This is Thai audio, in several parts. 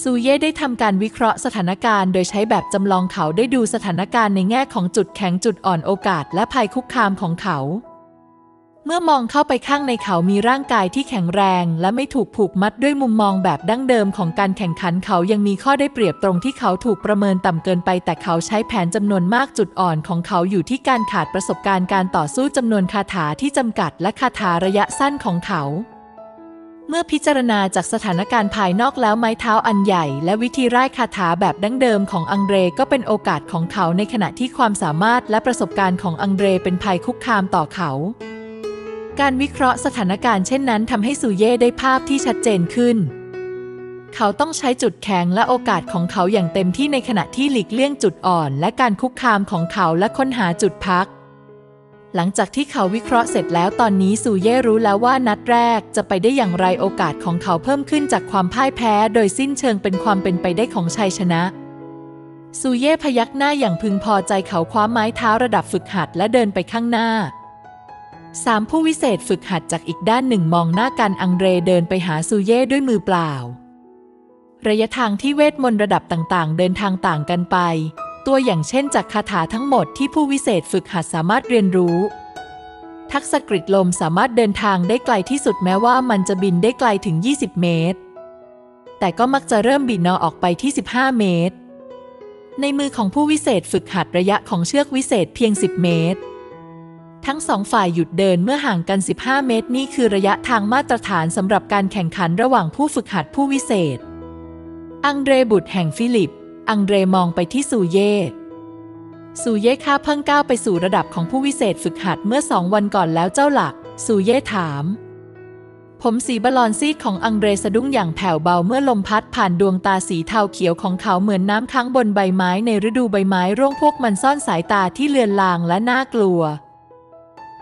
ซูเย่ได้ทำการวิเคราะห์สถานการณ์โดยใช้แบบจำลองเขาได้ดูสถานการณ์ในแง่ของจุดแข็งจุดอ่อนโอกาสและภัยคุกคามของเขา เมื่อมองเข้าไปข้างในเขามีร่างกายที่แข็งแรง และไม่ถูกผูกมัดด้วยมุมมองแบบดั้งเดิมของการแข่งขันเขายังมีข้อได้เปรียบตรงที่เขาถูกประเมินต่ำเกินไป แต่เขาใช้แผนจำนวนมากจุดอ่อนของเขาอยู่ที่การขาดประสบการณ์การต่อสู้จำนวนคาถาที่จำกัดและคาถาระยะสั้นของเขา มื่อพิจารณาจากสถานการณ์ภายนอกแล้วไม้เท้าอันใหญ่ และวิธีไร่ายคาถาแบบดั้งเดิมของอังเดรก็เป็นโอกาสของเขาในขณะที่ความสามารถและประสบการณ์ของอังเดรเป็นภัยคุกคามต่อเขา การวิเคราะห์สถานการณ์เช่นนั้นทำให้ซูเย่ได้ภาพที่ชัดเจนขึ้น เขาต้องใช้จุดแข็งและโอกาสของเขาอย่างเต็มที่ในขณะที่หลีกเลี่ยงจุดอ่อน และการคุกคามของเขาและค้นหาจุดพัก หลังจากที่เขาวิเคราะห์เสร็จแล้วตอนนี้ซูเย่รู้แล้วว่านัดแรกจะไปได้อย่างไรโอกาสของเขาเพิ่มขึ้นจากความพ่ายแพ้ โดยสิ้นเชิงเป็นความเป็นไปได้ของชัยชนะซูเย่พยักหน้าอย่างพึงพอใจเขาคว้าไม้เท้าระดับฝึกหัดและเดินไปข้างหน้าสามผู้วิเศษฝึกหัดจากอีกด้านหนึ่งมองหน้ากันอังเรเดินไปหาซูเย่ด้วยมือเปล่า ระยะทางที่เวทมนต์ระดับต่างๆ เดินทางต่างกันไป ตัวอย่างเช่นจากคาถาทั้งหมดที่ผู้วิเศษฝึกหัดสามารถเรียนรู้ ทักษะกริดลมสามารถเดินทางได้ไกลที่สุดแม้ว่ามันจะบินได้ไกลถึง 20 เมตร แต่ก็มักจะเริ่มบินนอออกไปที่ 15 เมตร ในมือของผู้วิเศษฝึกหัดระยะของเชือกวิเศษเพียง 10 เมตร ทั้งสองฝ่ายหยุดเดินเมื่อห่างกัน 15 เมตร นี่คือระยะทางมาตรฐานสำหรับการแข่งขันระหว่างผู้ฝึกหัดผู้วิเศษ อังเดรบุตรแห่งฟิลิป อังเดรมองไปที่ซูเย่ซูเย่ข้าเพิ่งก้าวไปสู่ระดับของผู้วิเศษฝึกหัดเมื่อสองวันก่อนแล้วเจ้าหลักซูเย่ถาม ผมสีบอลอนซีดของอังเดรสะดุ้งอย่างแผ่วเบาเมื่อลมพัดผ่านดวงตาสีเทาเขียวของเขาเหมือนน้ำค้างบนใบไม้ในฤดูใบไม้ร่วงพวกมันซ่อนสายตาที่เลือนลางและน่ากลัว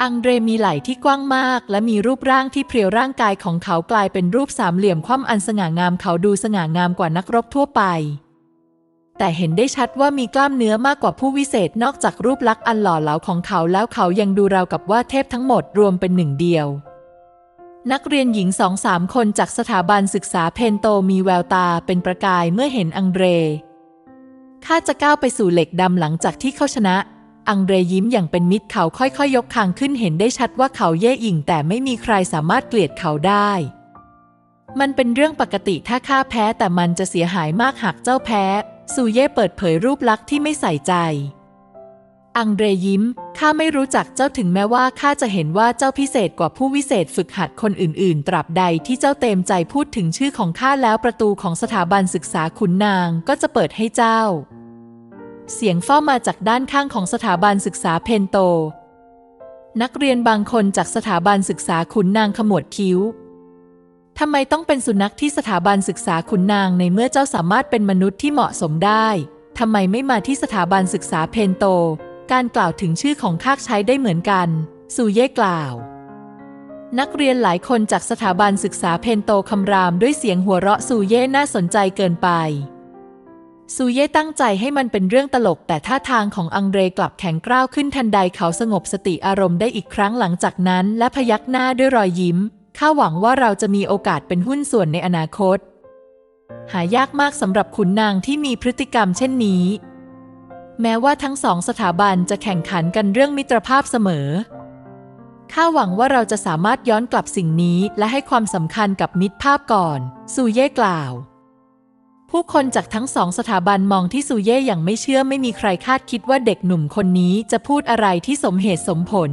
อังเดรมีไหล่ที่กว้างมาก และมีรูปร่างที่เพรียวร่างกายของเขากลายเป็นรูปสามเหลี่ยมคว่ำอันสง่างามเขาดูสง่างามกว่านักรบทั่วไป แต่เห็นได้ชัดว่ามีกล้ามเนื้อมากกว่าผู้วิเศษนอกจากรูปลักษณ์อันหล่อเหลาของเขาแล้วเขายังดูราวกับว่าเทพทั้งหมดรวมเป็นหนึ่งเดียว นักเรียนหญิงสองสามคนจากสถาบันศึกษาเพนโตมีแววตาเป็นประกายเมื่อเห็นอังเดรข้าจะก้าวไปสู่เหล็กดำหลังจากที่เขาชนะ อังเดรยิ้มอย่างเป็นมิตรเขาค่อยๆ ยกคางขึ้นเห็นได้ชัดว่าเขาเย่หยิ่งแต่ไม่มีใครสามารถเกลียดเขาได้มันเป็นเรื่องปกติถ้าข้าแพ้แต่มันจะเสียหายมากหากเจ้าแพ้ ซูเย่เปิดเผยรูปลักษณ์ที่ไม่ใส่ใจ อังเดรยิ้ม ข้าไม่รู้จักเจ้าถึงแม้ว่าข้าจะเห็นว่าเจ้าพิเศษกว่าผู้วิเศษฝึกหัดคนอื่น ๆ ตราบใดที่เจ้าเต็มใจพูดถึงชื่อของข้าแล้วประตูของสถาบันศึกษาขุนนางก็จะเปิดให้เจ้า เสียงเฝ้ามาจากด้านข้างของสถาบันศึกษาเพนโต นักเรียนบางคนจากสถาบันศึกษาขุนนางขมวดคิ้ว ทำไมต้องเป็นสุนัขที่สถาบันศึกษาขุนนางในเมื่อเจ้าสามารถเป็นมนุษย์ที่เหมาะสมได้ ทำไมไม่มาที่สถาบันศึกษาเพนโต การกล่าวถึงชื่อของข้าใช้ได้เหมือนกัน ซูเย่กล่าว นักเรียนหลายคนจากสถาบันศึกษาเพนโตคำรามด้วยเสียงหัวเราะซูเย่น่าสนใจเกินไป ซูเย่ตั้งใจให้มันเป็นเรื่องตลก แต่ท่าทางของอังเรกลับแข็งกร้าวขึ้นทันใดเขาสงบสติอารมณ์ได้อีกครั้งหลังจากนั้น และพยักหน้าด้วยรอยยิ้ม ข้าหวังว่าเราจะมีโอกาสเป็นหุ้นส่วนในอนาคต หายากมากสำหรับขุนนางที่มีพฤติกรรมเช่นนี้ แม้ว่าทั้งสองสถาบันจะแข่งขันกันเรื่องมิตรภาพเสมอ ข้าหวังว่าเราจะสามารถย้อนกลับสิ่งนี้และให้ความสำคัญกับมิตรภาพก่อน ซูเย่กล่าว ผู้คนจากทั้งสองสถาบันมองที่ซูเย่อย่างไม่เชื่อไม่มีใครคาดคิดว่าเด็กหนุ่มคนนี้จะพูดอะไรที่สมเหตุสมผล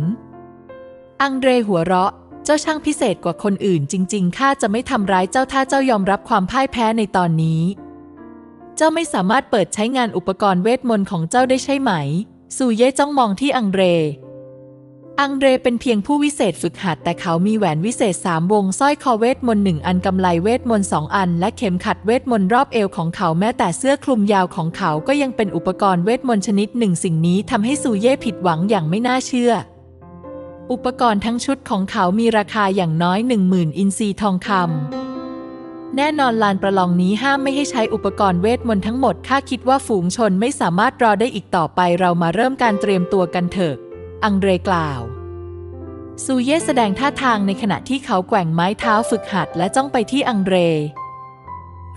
อังเดรหัวเราะ เจ้าช่างพิเศษกว่าคนอื่นจริง ๆ ข้าจะไม่ทำร้ายเจ้าถ้าเจ้ายอมรับความพ่ายแพ้ในตอนนี้ เจ้าไม่สามารถเปิดใช้งานอุปกรณ์เวทมนต์ของเจ้าได้ใช่ไหม ซูเย่จ้องมองที่อังเร อังเรเป็นเพียงผู้วิเศษฝึกหัดแต่เขามีแหวนวิเศษสามวงสร้อยคอเวทมนต์หนึ่งอันกำไลเวทมนต์สองอัน และเข็มขัดเวทมนต์รอบเอวของเขาแม้แต่เสื้อคลุมยาวของเขาก็ยังเป็นอุปกรณ์เวทมนต์ชนิดหนึ่งสิ่งนี้ทำให้ซูเย่ผิดหวังอย่างไม่น่าเชื่อ อุปกรณ์ทั้งชุดของเขามีราคาอย่างน้อยหนึ่งหมื่นอินทรีทองคำ แน่นอนลานประลองนี้ห้ามไม่ให้ใช้อุปกรณ์เวทมนต์ทั้งหมด ข้าคิดว่าฝูงชนไม่สามารถรอได้อีกต่อไป เรามาเริ่มการเตรียมตัวกันเถอะ อังเดรกล่าว ซูเย่แสดงท่าทางในขณะที่เขาแกว่งไม้เท้าฝึกหัดและจ้องไปที่อังเดร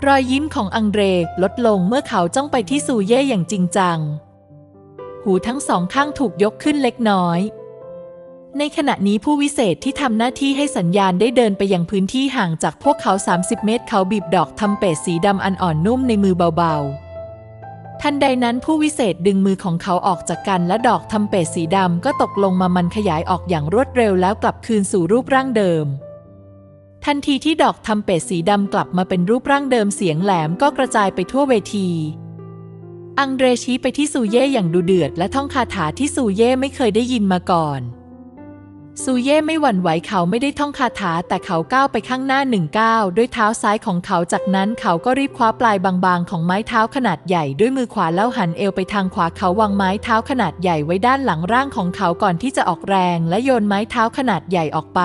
รอยยิ้มของอังเดรลดลงเมื่อเขาจ้องไปที่ซูเย่อย่างจริงจัง หูทั้งสองข้างถูกยกขึ้นเล็กน้อย ในขณะนี้ผู้วิเศษที่ทำหน้าที่ให้สัญญาณได้เดินไปยังพื้นที่ห่างจากพวกเขา 30 เมตร เขาบีบดอกทำเป็ดสีดำอันอ่อนนุ่มในมือเบาๆ ทันใดนั้นผู้วิเศษดึงมือของเขาออกจากกันและดอกทำเป็ดสีดำก็ตกลงมามันขยายออกอย่างรวดเร็วแล้วกลับคืนสู่รูปร่างเดิม ทันทีที่ดอกทำเป็ดสีดำกลับมาเป็นรูปร่างเดิมเสียงแหลมก็กระจายไปทั่วเวทีอังเดรชี้ไปที่ซูเย่อย่างดูเดือดและท่องคาถาที่ซูเย่ไม่เคยได้ยินมาก่อน ซูเย่ไม่หวั่นไหวเขาไม่ได้ท่องคาถาแต่เขาก้าวไปข้างหน้าหนึ่งก้าวด้วยเท้าซ้ายของเขาจากนั้นเขาก็รีบคว้าปลายบางๆ ของไม้เท้าขนาดใหญ่ด้วยมือขวาแล้วหันเอวไปทางขวาเขาวางไม้เท้าขนาดใหญ่ไว้ด้านหลังร่างของเขาก่อนที่จะออกแรงและโยนไม้เท้าขนาดใหญ่ออกไป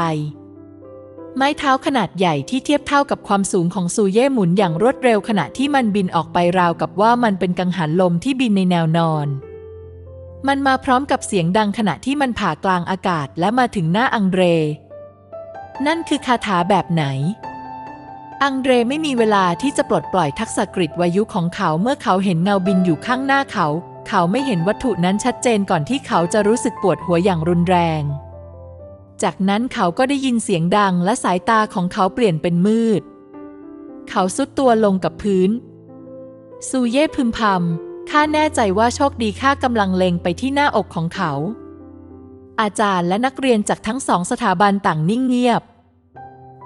ไม้เท้าขนาดใหญ่ที่เทียบเท่ากับความสูงของซูเย่หมุนอย่างรวดเร็วขณะที่มันบินออกไปราวกับว่ามันเป็นกังหันลมที่บินในแนวนอน มันมาพร้อมกับเสียงดังขณะที่มันผ่ากลางอากาศและมาถึงหน้าอังเดร นั่นคือคาถาแบบไหน อังเดรไม่มีเวลาที่จะปลดปล่อยทักษะกริดวายุของเขาเมื่อเขาเห็นเงาบินอยู่ข้างหน้าเขา เขาไม่เห็นวัตถุนั้นชัดเจนก่อนที่เขาจะรู้สึกปวดหัวอย่างรุนแรง จากนั้นเขาก็ได้ยินเสียงดังและสายตาของเขาเปลี่ยนเป็นมืด เขาซุดตัวลงกับพื้น ซูเย่พึมพำ ข้าแน่ใจว่าโชคดีข้ากำลังเล็งไปที่หน้าอกของเขา อาจารย์และนักเรียนจากทั้งสองสถาบันต่างนิ่งเงียบ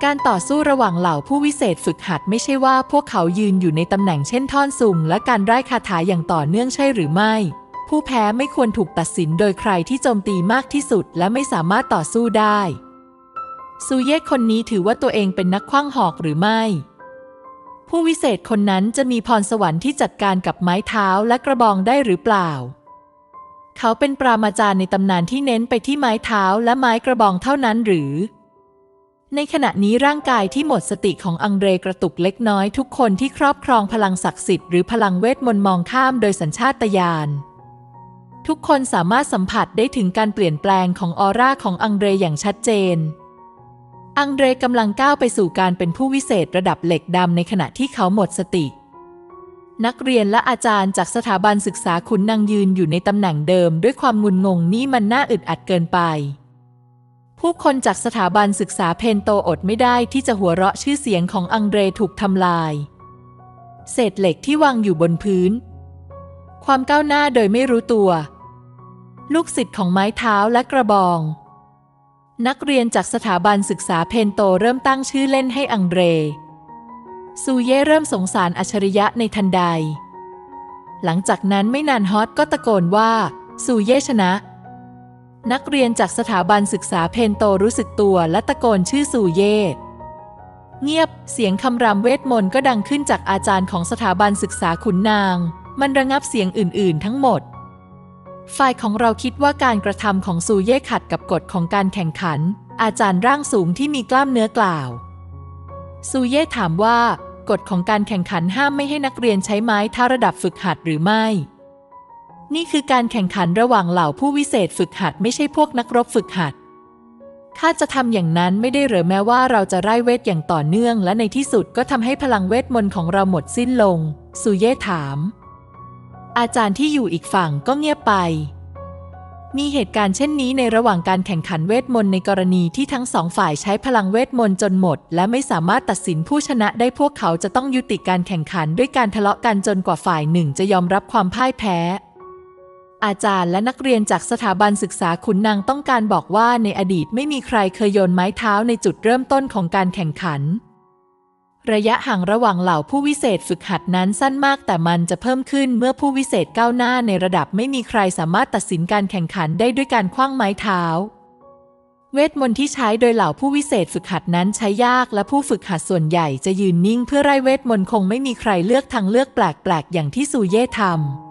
การต่อสู้ระหว่างเหล่าผู้วิเศษฝึกหัดไม่ใช่ว่าพวกเขายืนอยู่ในตำแหน่งเช่นท่อนสุ่มและการไร้คาถาอย่างต่อเนื่องใช่หรือไม่ ผู้แพ้ไม่ควรถูกตัดสินโดยใครที่โจมตีมากที่สุดและไม่สามารถต่อสู้ได้ ซูเย่คนนี้ถือว่าตัวเองเป็นนักขว้างหอกหรือไม่ ผู้วิเศษคนนั้นจะมีพรสวรรค์ที่จัดการกับไม้เท้าและกระบองได้หรือเปล่า เขาเป็นปรามาจารย์ในตำนานที่เน้นไปที่ไม้เท้าและไม้กระบองเท่านั้นหรือ ในขณะนี้ร่างกายที่หมดสติของอังเดรกระตุกเล็กน้อยทุกคนที่ครอบครองพลังศักดิ์สิทธิ์หรือพลังเวทมนต์มองข้ามโดยสัญชาตญาณทุกคนสามารถสัมผัสได้ถึงการเปลี่ยนแปลงของออร่าของอังเดรอย่างชัดเจน อังเดรกำลังก้าวไปสู่การเป็นผู้วิเศษระดับเหล็กดำในขณะที่เขาหมดสติ นักเรียนและอาจารย์จากสถาบันศึกษาขุนนางยืนอยู่ในตำแหน่งเดิม ด้วยความงุนงงนี่มันน่าอึดอัดเกินไป ผู้คนจากสถาบันศึกษาเพนโตอดไม่ได้ที่จะหัวเราะชื่อเสียงของอังเดรถูกทำลาย เศษเหล็กที่วางอยู่บนพื้น ความก้าวหน้าโดยไม่รู้ตัว ลูกศิษย์ของไม้เท้าและกระบอง นักเรียนจากสถาบันศึกษาเพนโตเริ่มตั้งชื่อเล่นให้อังเดรซูเย่เริ่มสงสารอัจฉริยะในทันใด หลังจากนั้นไม่นานฮอตก็ตะโกนว่าซูเย่ชนะ นักเรียนจากสถาบันศึกษาเพนโตรู้สึกตัวและตะโกนชื่อซูเย่เงียบเสียงคำรามเวทมนต์ก็ดังขึ้นจากอาจารย์ของสถาบันศึกษาขุนนาง มันระงับเสียงอื่น ๆ ทั้งหมด ฝ่ายของเราคิดว่าการกระทำของซูเย่ขัดกับกฎของการแข่งขัน อาจารย์ร่างสูงที่มีกล้ามเนื้อกล่าว ซูเย่ถามว่ากฎของการแข่งขันห้ามไม่ให้นักเรียนใช้ไม้ท้าระดับฝึกหัดหรือไม่ นี่คือการแข่งขันระหว่างเหล่าผู้วิเศษฝึกหัดไม่ใช่พวกนักรบฝึกหัดข้าจะทำอย่างนั้นไม่ได้หรือแม้ว่าเราจะไร้เวทอย่างต่อเนื่อง และในที่สุดก็ทำให้พลังเวทมนต์ของเราหมดสิ้นลง ซูเย่ถาม อาจารย์ที่อยู่อีกฝั่งก็เงียบไป มีเหตุการณ์เช่นนี้ในระหว่างการแข่งขันเวทมนต์ในกรณีที่ทั้งสองฝ่ายใช้พลังเวทมนต์จนหมด และไม่สามารถตัดสินผู้ชนะได้พวกเขาจะต้องยุติการแข่งขันด้วยการทะเลาะกันจนกว่าฝ่ายหนึ่งจะยอมรับความพ่ายแพ้ อาจารย์และนักเรียนจากสถาบันศึกษาขุนนางต้องการบอกว่าในอดีตไม่มีใครเคยโยนไม้เท้าในจุดเริ่มต้นของการแข่งขัน ระยะห่างระหว่างเหล่าผู้วิเศษฝึกหัดนั้นสั้นมากแต่มันจะเพิ่มขึ้นเมื่อผู้วิเศษก้าวหน้าในระดับไม่มีใครสามารถตัดสินการแข่งขันได้ด้วยการคว้างไม้เท้า เวทมนต์ที่ใช้โดยเหล่าผู้วิเศษฝึกหัดนั้นใช้ยากและผู้ฝึกหัดส่วนใหญ่จะยืนนิ่งเพื่อไล่เวทมนต์คงไม่มีใครเลือกทางเลือกแปลกๆอย่างที่ซูเย่ทำ